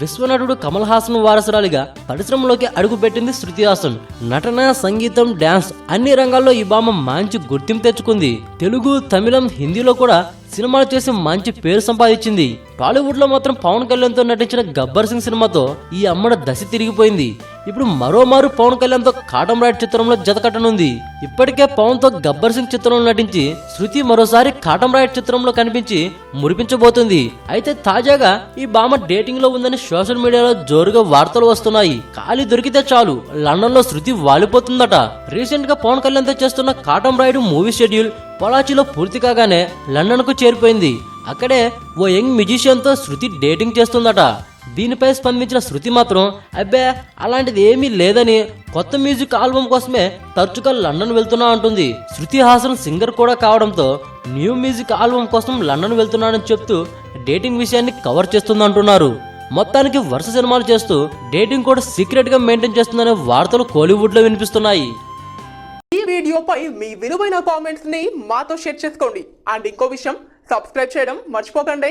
విశ్వనటుడు కమల్ హాసన్ వారసురాలిగా పరిశ్రమలోకి అడుగుపెట్టింది శృతి హాసన్. నటన సంగీతం డాన్స్ అన్ని రంగాల్లో ఈ భామ మంచి గుర్తింపు తెచ్చుకుంది. తెలుగు తమిళం హిందీలో కూడా సినిమాలు చేసి మంచి పేరు సంపాదించింది. టాలీవుడ్లో మాత్రం పవన్ కళ్యాణ్తో నటించిన గబ్బర్ సింగ్ సినిమాతో ఈ అమ్మడ దశ తిరిగిపోయింది. ఇప్పుడు మరోమారు పవన్ కళ్యాణ్తో కాటం రైడ్ చిత్రంలో జతకట్టనుంది. ఇప్పటికే పవన్తో గబ్బర్ సింగ్ చిత్రంలో నటించి శృతి మరోసారి కాటం రైడ్ చిత్రంలో కనిపించి మురిపించబోతుంది. అయితే తాజాగా ఈ భామ డేటింగ్లో ఉందని సోషల్ మీడియాలో జోరుగా వార్తలు వస్తున్నాయి. ఖాళీ దొరికితే చాలు లండన్లో శృతి వాలిపోతుందట. రీసెంట్గా పవన్ కళ్యాణ్తో చేస్తున్న కాటం రాయుడు మూవీ షెడ్యూల్ పొలాచిలో పూర్తి కాగానే లండన్కు చేరిపోయింది. అక్కడే ఓ యంగ్ మ్యూజిషియన్తో శృతి డేటింగ్ చేస్తుందట. దీనిపై స్పందించిన శృతి మాత్రం అబ్బే అలాంటిది ఏమీ లేదని కొత్త మ్యూజిక్ ఆల్బమ్ కోసమే తరచుగా లండన్ వెళ్తున్నా అంటుంది. శృతి హాసన్ సింగర్ కూడా కావడంతో న్యూ మ్యూజిక్ ఆల్బమ్ కోసం లండన్ వెళ్తున్నానని చెప్తూ డేటింగ్ విషయాన్ని కవర్ చేస్తుందంటున్నారు మొత్తానికి వరుస సినిమాలు చేస్తూ డేటింగ్ కూడా సీక్రెట్గా మెయింటైన్ చేస్తుందనే వార్తలు కోలీవుడ్లో వినిపిస్తున్నాయి. ఈ వీడియోపై మీ విలువైన కామెంట్స్ని మాతో షేర్ చేసుకోండి. అండ్ ఇంకో విషయం సబ్స్క్రైబ్ చేయడం మర్చిపోకండి.